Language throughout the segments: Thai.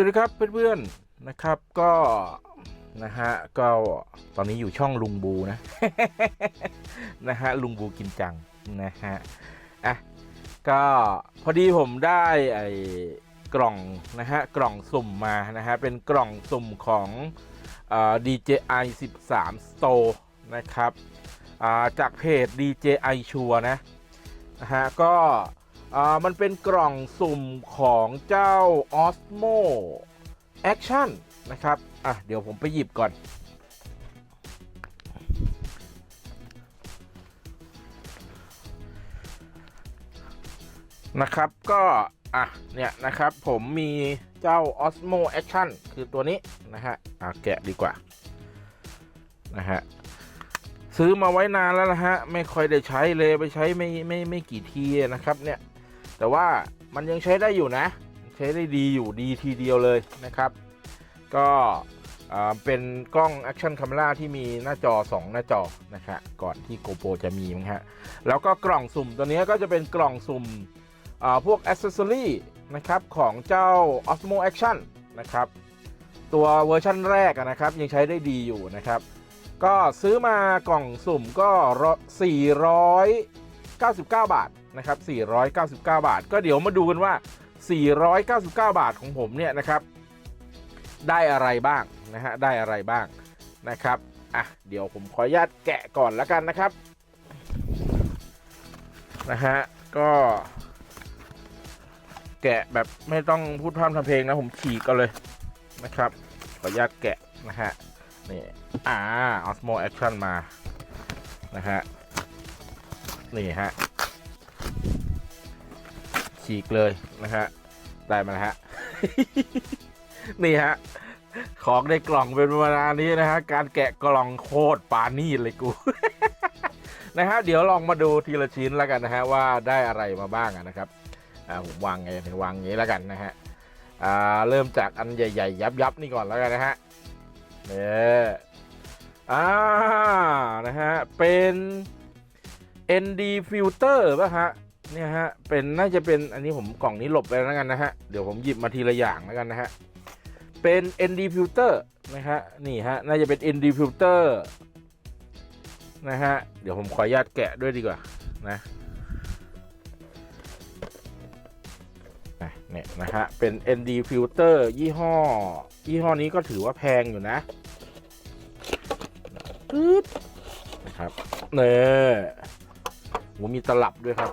สวัสดีครับเพื่อนๆนะครับก็นะฮะก็ตอนนี้อยู่ช่องลุงบูนะนะฮะลุงบูกินจังนะฮะอะก็พอดีผมได้ไอ้กล่องนะฮะกล่องสุ่มมานะฮะเป็นกล่องสุ่มของเอ่อ DJI 13 Store นะครับอ่าจากเพจ DJI ชัวนะนะฮะก็ มันเป็นกล่องสุ่มของเจ้า Osmo Action นะครับ อะ เดี๋ยวผมไปหยิบก่อน นะครับก็ อะ เนี่ยนะครับผมมีเจ้า Osmo Action คือตัวนี้ นะฮะ อะ แกะดีกว่า นะฮะ ซื้อมาไว้นานแล้วนะฮะ ไม่ค่อยได้ใช้เลยไปใช้ไม่ไม่ไม่กี่ทีนะครับเนี่ย แต่ว่ามันยังใช้ได้อยู่นะ ใช้ได้ดีอยู่ดีทีเดียวเลยนะครับ ก็เป็นกล้อง Action Camera ที่มีหน้าจอ 2 หน้าจอนะฮะก่อนที่ GoPro จะมีมั้งฮะแล้วก็กล่องสุ่มตัวนี้ก็จะเป็นกล่องสุ่มพวก Accessory นะครับของเจ้า Osmo Action นะครับตัวเวอร์ชั่นแรกนะครับยังใช้ได้ดีอยู่นะครับ ก็ซื้อมากล่องสุ่มก็ 499 บาทนะครับ499 บาท ก็เดี๋ยวมาดูกันว่า 499 บาทของผมเนี่ยนะครับ ได้อะไรบ้างนะฮะได้อะไรบ้างนะครับอะเดี๋ยวผมขออนุญาตแกะก่อนแล้วกันนะครับนะฮะก็แกะแบบไม่ต้องพูดพร่ำทำเพลงนะผมฉีกกันเลยนะครับ ขออนุญาตแกะนะฮะนี่อ่า Osmo Action มานะฮะ นี่ฮะฉีกเลยนะฮะได้มาแล้วฮะนี่ฮะของในกล่องเป็นประมานี้นะฮะการแกะกล่องโคตรปานี่เลยกูนะฮะเดี๋ยวลองมาดูทีละชิ้นแล้วกันนะฮะว่าได้อะไรมาบ้างนะครับอ่าผมวางไงวางงี้แล้วกันนะฮะอ่าเริ่มจากอันใหญ่ๆ ยับๆนี่ก่อนแล้วกันนะฮะเนี่ยอ่านะฮะเป็น ND filter ป่ะฮะเนี่ยฮะเป็นน่าจะเป็นอันนี้ผมกล่องนี้หลบไปแล้วกันนะฮะเดี๋ยวผมหยิบมาทีละอย่างแล้วกันนะฮะเป็น ND filter นะฮะนี่ฮะน่าจะเป็น ND filter นะฮะเดี๋ยวผมขออนุญาตแกะด้วยดีกว่านะนะเนี่ยนะฮะเป็น ND filter ยี่ห้อ ยี่ห้อนี้ก็ถือว่าแพงอยู่นะปึ๊บนะครับเนี่ย หมีตลับด้วยครับ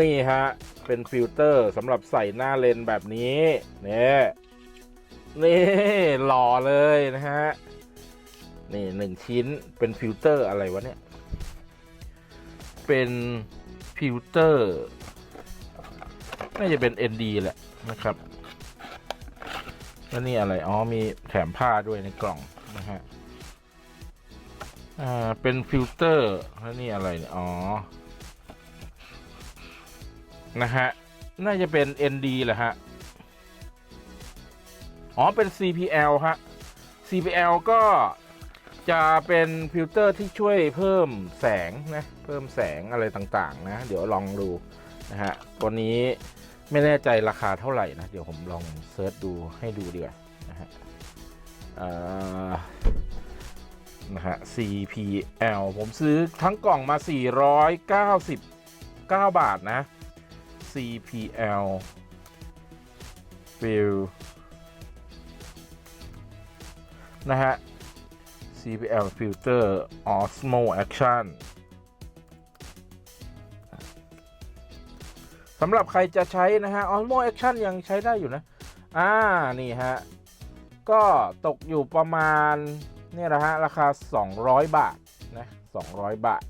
นี่ฮะ เป็นฟิลเตอร์สำหรับใส่หน้าเลนแบบนี้เนี่ยนี่หล่อเลยนะฮะ นี่หนึ่งชิ้นเป็นฟิลเตอร์อะไรวะเนี่ย เป็นฟิลเตอร์น่าจะเป็น ND แหละนะครับ แล้วนี่อะไร อ๋อ มีแถมผ้าด้วยในกล่องนะฮะ อ่า เป็นฟิลเตอร์แล้วนี่อะไรเนี่ยอ๋อ นะฮะ น่าจะเป็น ND แหละฮะ อ๋อ เป็น CPL ฮะ CPL ก็จะเป็นฟิลเตอร์ที่ช่วยเพิ่มแสงนะ เพิ่มแสงอะไรต่างๆ นะ เดี๋ยวลองดูนะฮะ ตัวนี้ไม่แน่ใจราคาเท่าไหร่นะ เดี๋ยวผมลองเซิร์ชดูให้ดูดีกว่านะฮะอ่า นะฮะ CPL ผมซื้อทั้งกล่องมา 499 บาทนะ CPL Fill นะฮะ CPL Filter Osmo Action สำหรับใครจะใช้นะฮะ Osmo Action ยังใช้ได้อยู่นะ อ่า นี่ฮะ ก็ตกอยู่ประมาณ เนี่ยนะฮะราคา 200 บาทนะ200 บาท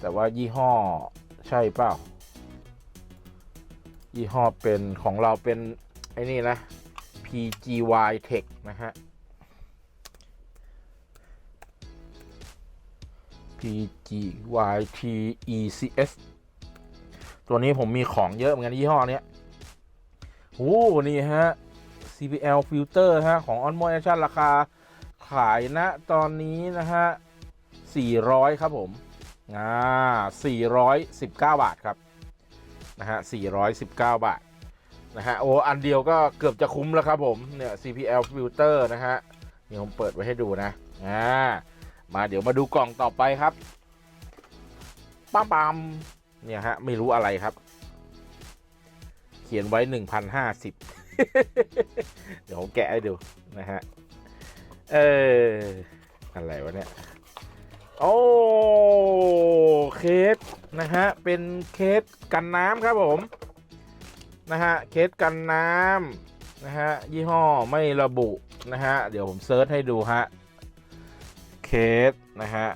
แต่ว่ายี่ห้อใช่เปล่า ยี่ห้อเป็นของเราเป็น ไอ้นี่นะ PGY Tech นะฮะ PGY TECS ตัวนี้ผมมีของเยอะเหมือนกันยี่ห้อเนี้ยโอ้นี่ฮะ CPL filter ฮะ ของ Osmo Action ราคา ขายณตอนนี้นะฮะ400 ครับผมอ่า419 บาทครับนะฮะ419 บาทนะฮะโอ้อันเดียวก็เกือบจะคุ้มแล้วครับผมเนี่ย CPL filter นะฮะนี่ผมเปิดไว้ให้ดูนะอ่ามาเดี๋ยวมาดูกล่องต่อไปครับปั๊มปั๊มเนี่ยฮะไม่รู้อะไรครับ เขียนไว้หนึ่งพันห้าสิบเดี๋ยวผมแกะให้ดูนะฮะ เออ อะไรวะเนี่ย โอ้เคสนะฮะ เป็นเคสกันน้ำครับผม นะฮะ เคสกันน้ำนะฮะ ยี่ห้อไม่ระบุนะฮะ เดี๋ยวผมเซิร์ชให้ดูฮะ เคสนะฮะ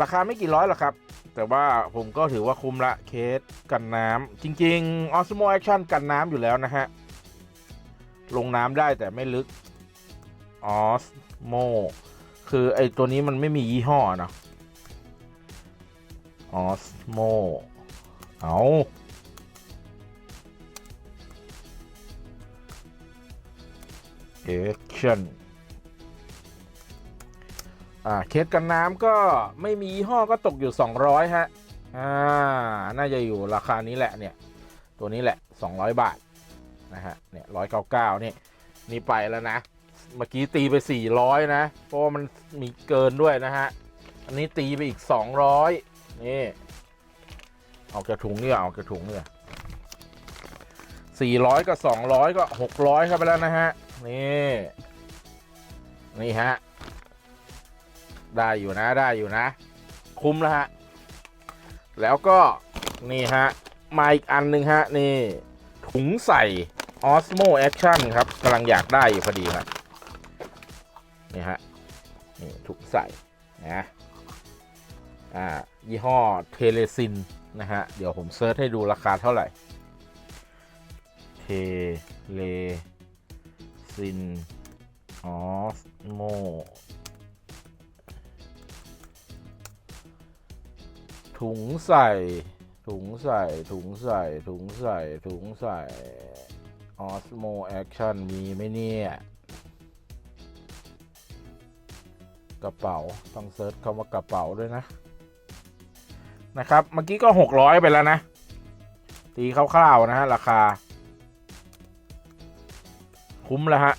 ราคาไม่กี่ร้อยหรอกครับ แต่ว่าผมก็ถือว่าคุ้มละ เคสกันน้ำจริง ๆ Osmo Action กันน้ำอยู่แล้วนะฮะ ลงน้ำได้แต่ไม่ลึก Osmo คือไอตัวนี้มันไม่มียี่ห้อเนอะ Osmo เอา Action อ่า เคสกันน้ำก็ไม่มียี่ห้อก็ตกอยู่ 200 ฮะ อ่า น่าจะอยู่ราคานี้แหละเนี่ย ตัวนี้แหละ 200 บาท นะฮะ เนี่ย199นี่ นี่ไปแล้วนะ เมื่อกี้ตีไป 400 นะ เพราะว่ามันมีเกินด้วยนะฮะ อันนี้ตีไปอีก 200 นี่เอากระถุงเนี่ยเอากระถุงเนี่ย400 กับ 200 ก็ 600เข้าไปแล้วนะฮะ นี่ นี่ฮะ ได้อยู่นะได้อยู่นะ คุ้มแล้วฮะ แล้วก็นี่ฮะ มาอีกอันหนึ่งฮะ นี่ ถุงใส่ Osmo Action ครับกำลังอยากได้อยู่พอดีครับ นี่ฮะนี่ถุงใส่นะอ่ายี่ห้อเทเลซินนะฮะ เดี๋ยวผมเซิร์ชให้ดูราคาเท่าไหร่ เทเลซิน Osmo ถุงใส่ ถุงใส่ ถุงใส่ ถุงใส่ ถุงใส่ Osmo Action มีไหมเนี่ย กระเป๋าต้องเซิร์ชคำว่ากระเป๋าด้วยนะ นะครับ เมื่อกี้ก็ 600 ไปแล้วนะ ตีคร่าวๆนะฮะ ราคา คุ้มแล้วฮะ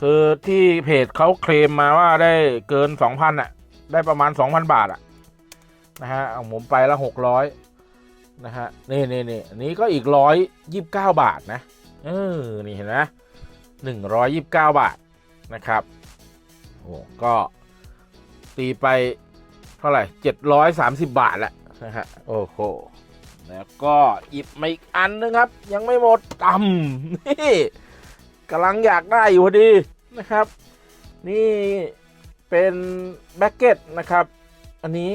คือที่เพจเขาเคลมมาว่าได้เกิน 2,000อะ ได้ประมาณ 2,000 บาทอะ นะฮะเอาผมไปละ 600 นะฮะ นี่นี่นี่นนี้ก็อีก 129 บาทนะ เออ นี่เห็นไหม129 บาทนะครับ ก็ตีไปเท่าไหร่เจ็ดร้อยสามสิบบาทแหละนะฮะโอ้โหแล้วก็หยิบมาอีกอันนึงครับ ยังไม่หมดต่ำนี่กำลังอยากได้อยู่พอดีนะครับ นี่เป็นแบ็กเก็ตนะครับ อันนี้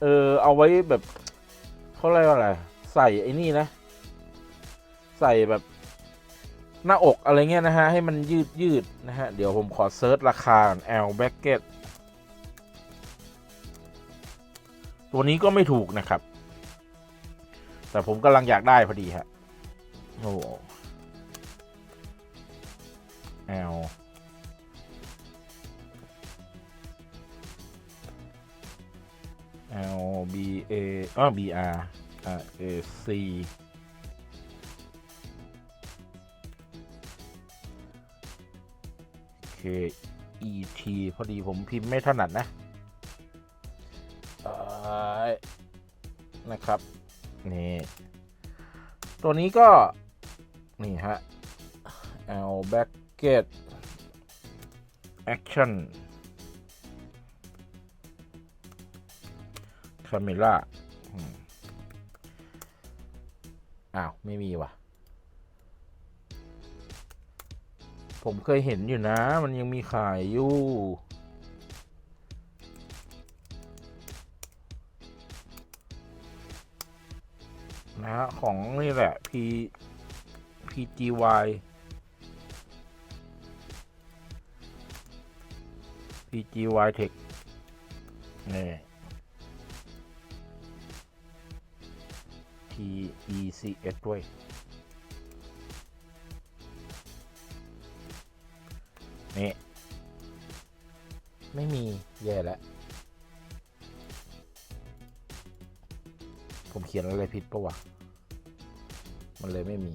เออเอาไว้แบบเขาเรียกว่าอะไร ใส่ไอ้นี่นะ ใส่แบบ หน้าอกอะไรเงี้ยนะฮะ ให้มันยืดยืดนะฮะ เดี๋ยวผมขอเซิร์ชราคา L b a c k e t ตัวนี้ก็ไม่ถูกนะครับ แต่ผมกำลังอยากได้พอดีฮะ โอ้ L L B A อ๋อ B R อ่า A C K E T พอดีผมพิมพ์ไม่ถนัดนะนะครับ นี่ ตัวนี้ก็ นี่ฮะ L Bracket Action Camera อ้าว ไม่มีว่ะ ผมเคยเห็นอยู่นะ มันยังมีขายอยู่ นะฮะ ของนี่แหละ P PGY PGY Tech นี่ TECS ด้วย นี่ไม่มีแย่แล้ว ผมเขียนอะไรผิดปะวะ มันเลยไม่มี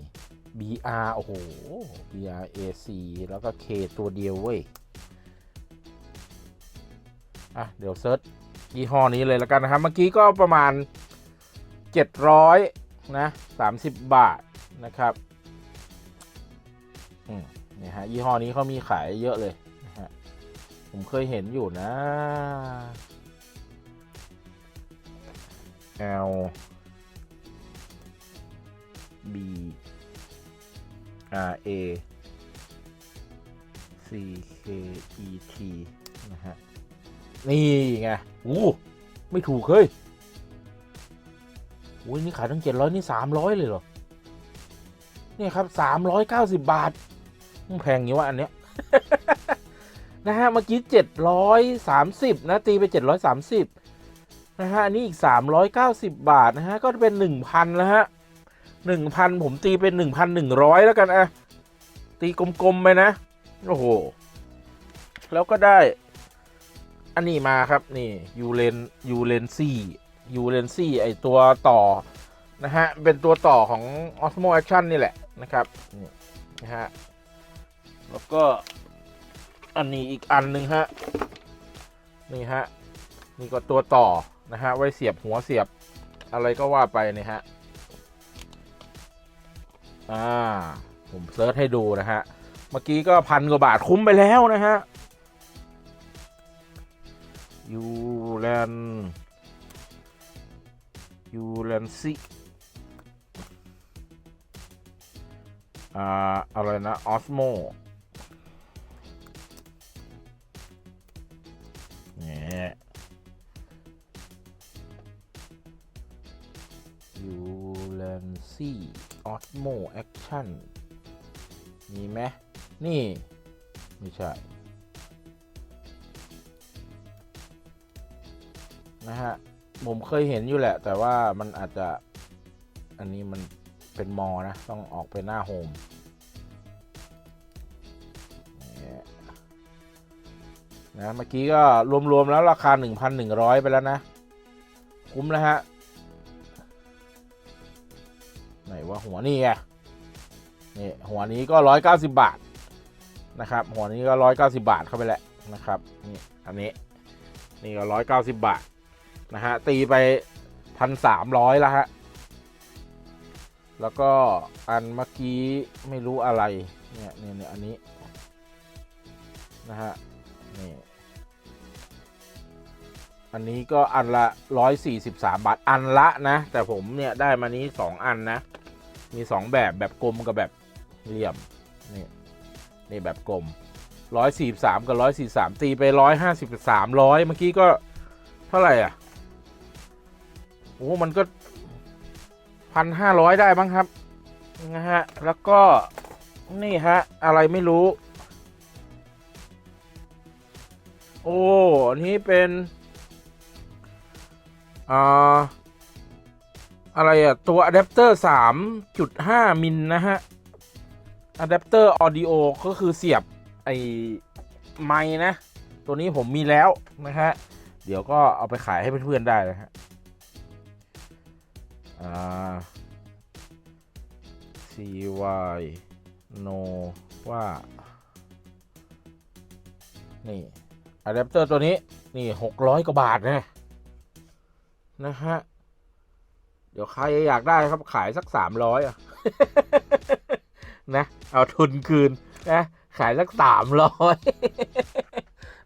BR โอ้โห BR AC แล้วก็ K ตัวเดียวเว้ย อะ เดี๋ยวเซิร์ชยี่ห้อนี้เลยแล้วกันนะครับ เมื่อกี้ก็ประมาณ 700 นะ 30 บาทนะครับ อืม นี่ฮะยี่ห้อนี้เขามีขายเยอะเลยนะฮะผมเคยเห็นอยู่นะ L B R A C K E T นะฮะ นี่ไงอู้ไม่ถูกเฮ้ยอุ้ยนี่ขายตั้งเจ็ดร้อยนี่สามร้อยเลยเหรอเนี่ยครับสามร้อยเก้าสิบบาท แพงอย่างนี้วะอันเนี้ยนะฮะเมื่อกี้เจ็ดร้อยสามสิบนะ ตีไปเจ็ดร้อยสามสิบนะฮะ อันนี้อีกสามร้อยเก้าสิบบาท นะฮะ ก็จะเป็นหนึ่งพันแล้วฮะหนึ่งพันผมตีเป็นหนึ่งพันหนึ่งร้อยแล้วกันอะตีกลมๆ ไปนะ โอ้โห แล้วก็ได้ อันนี้มาครับ นี่ยูเลนยูเลนซี่ยูเลนซี่ไอตัวต่อ นะฮะ เป็นตัวต่อของ Osmo Action นี่แหละนะครับนี่นะฮะ แล้วก็อันนี้อีกอันหนึ่งฮะ นี่ฮะ นี่ก็ตัวต่อนะฮะ ไว้เสียบหัวเสียบอะไรก็ว่าไปนี่ฮะ อ่า ผมเซิร์ชให้ดูนะฮะ เมื่อกี้ก็พันกว่าบาทคุ้มไปแล้วนะฮะยูแลนยูแลนซิอ่า อะไรนะ ออสโม ซีออสโมแอคชั่นมีไหมนี่ ไม่ใช่ นะฮะ ผมเคยเห็นอยู่แหละ แต่ว่ามันอาจจะ อันนี้มันเป็นมอนะ ต้องออกไปหน้าโฮมเนี่ยนะ เมื่อกี้ก็รวม ๆ แล้วราคา 1,100 ไปแล้วนะ คุ้มแล้วฮะ ว่าหัวนี่ไงนี่หัวนี้ก็ 190 บาทนะครับ หัวนี้ก็ 190 บาทเข้าไปแหละนะครับนี่อันนี้นี่ก็ 190 บาทนะฮะตีไปพันสามร้อยแล้วฮะแล้วก็อันเมื่อกี้ไม่รู้อะไรเนี่ยเนี่ยเนี่ยอันนี้นะฮะนี่อันนี้ก็อันละร้อยสี่สิบสามบาท อันละนะ แต่ผมเนี่ยได้มานี้สองอันนะ มีสองแบบแบบกลมกับแบบเหลี่ยม นี่นี่แบบกลมร้อยสี่สามกับร้อยสี่สามตีไปร้อยห้าสิบสามร้อยเมื่อกี้ก็เท่าไหร่อะ โอ้มันก็พันห้าร้อยได้บ้างครับนะฮะ แล้วก็นี่ฮะ อะไรไม่รู้ โอ้ อันนี้เป็นอ่า อะไรอะตัวอะแดปเตอร์สามจุดห้ามิลนะฮะอะแดปเตอร์ออดิโอก็คือเสียบไอไม้นะ ตัวนี้ผมมีแล้วนะฮะ เดี๋ยวก็เอาไปขายให้เพื่อนๆได้นะฮะอ่า cy no ว่า นี่อะแดปเตอร์ตัวนี้ นี่หกร้อยกว่าบาทนะ นะฮะ เดี๋ยวใครอยากได้ครับขายสักสามร้อยอะนะ เอาทุนคืนนะขายสักสามร้อย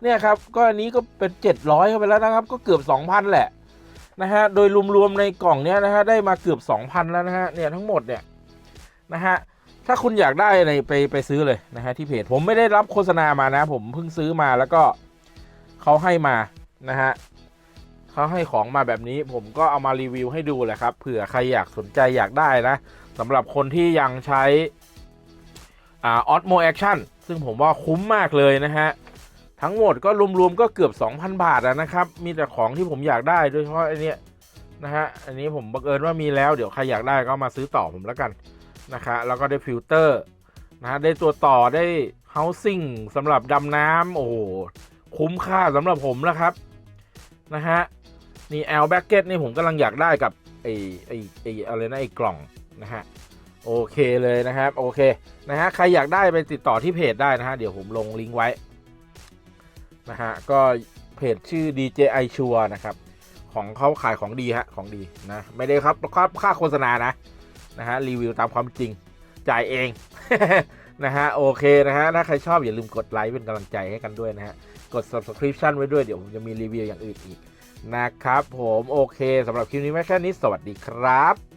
เนี่ยครับก็อันนี้ก็เป็นเจ็ดร้อยเข้าไปแล้วนะครับ ก็เกือบสองพันแหละนะฮะโดยรวมๆในกล่องเนี้ยนะฮะได้มาเกือบ2,000แล้วนะฮะเนี่ยทั้งหมดเนี่ยนะฮะถ้าคุณอยากได้อะไรไปไปซื้อเลยนะฮะที่เพจผมไม่ได้รับโฆษณามานะ ผมเพิ่งซื้อมาแล้วก็เขาให้มานะฮะ เขาให้ของมาแบบนี้ผมก็เอามารีวิวให้ดูแหละครับเผื่อใครอยากสนใจอยากได้นะสำหรับคนที่ยังใช้อ่าออสโมแอคชั่นซึ่งผมว่าคุ้มมากเลยนะฮะทั้งหมดก็รวมๆก็เกือบ 2,000 บาทนะครับ มีแต่ของที่ผมอยากได้โดยเฉพาะอเนี้ยนะฮะ อันนี้ผมบังเอิญว่ามีแล้ว เดี๋ยวใครอยากได้ก็มาซื้อต่อผมแล้วกันนะคะแล้วก็ได้ฟิลเตอร์นะฮะ ได้ตัวต่อได้ housing สำหรับดำน้ำโอ้โห คุ้มค่าสำหรับผมแล้วครับ นะฮะ นี่ L bracket นี่ผมกำลังอยากได้กับไอไอไออะไรนะไอกล่องนะฮะโอเคเลยนะครับโอเคนะฮะใครอยากได้ไปติดต่อที่เพจได้นะฮะเดี๋ยวผมลงลิงก์ไว้นะฮะก็เพจชื่อ DJI ชัวนะครับของเขาขายของดีฮะของดีนะไม่ได้ครับค่าค่าโฆษณานะนะฮะรีวิวตามความจริงจ่ายเองนะฮะโอเคนะฮะถ้าใครชอบอย่าลืมกดไลค์เป็นกำลังใจให้กันด้วยนะฮะกด subscription ไว้ด้วยเดี๋ยวผมจะมีรีวิวอย่างอื่นอีก นะครับผมโอเคสำหรับคลิปนี้ไม่แค่นี้สวัสดีครับ